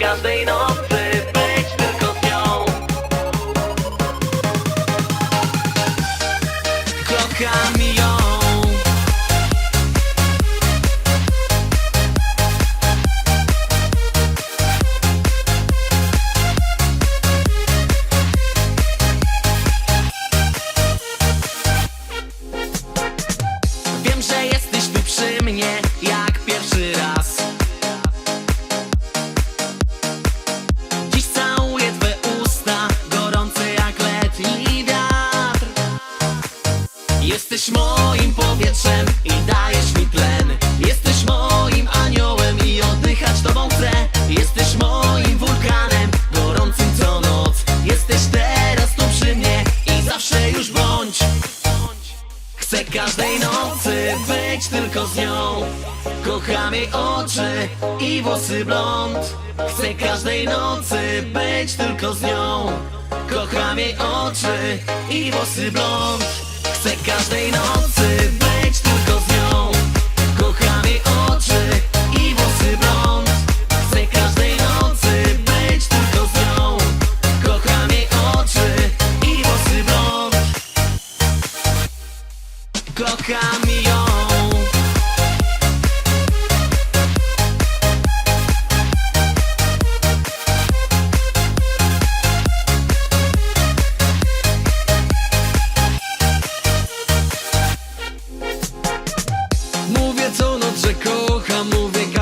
każdej nocy być tylko z nią. Kocham Jesteś moim powietrzem i dajesz mi tlen. Jesteś moim aniołem i oddychać tobą chcę. Jesteś moim wulkanem, gorącym co noc. Jesteś teraz tu przy mnie i zawsze już bądź. Chcę każdej nocy być tylko z nią. Kocham jej oczy i włosy blond. Chcę każdej nocy być tylko z nią. Kocham jej oczy i włosy blond Każdej nocy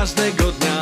każdego dnia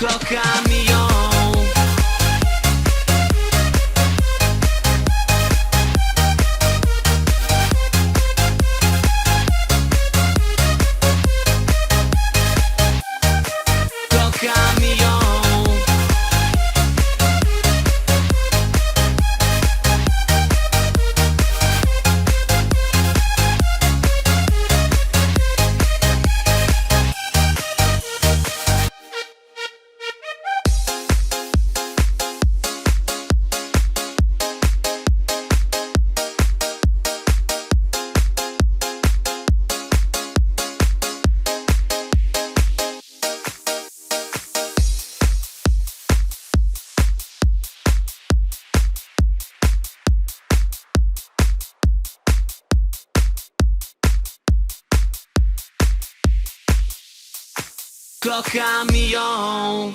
Kocham ją Kocham Kocham ją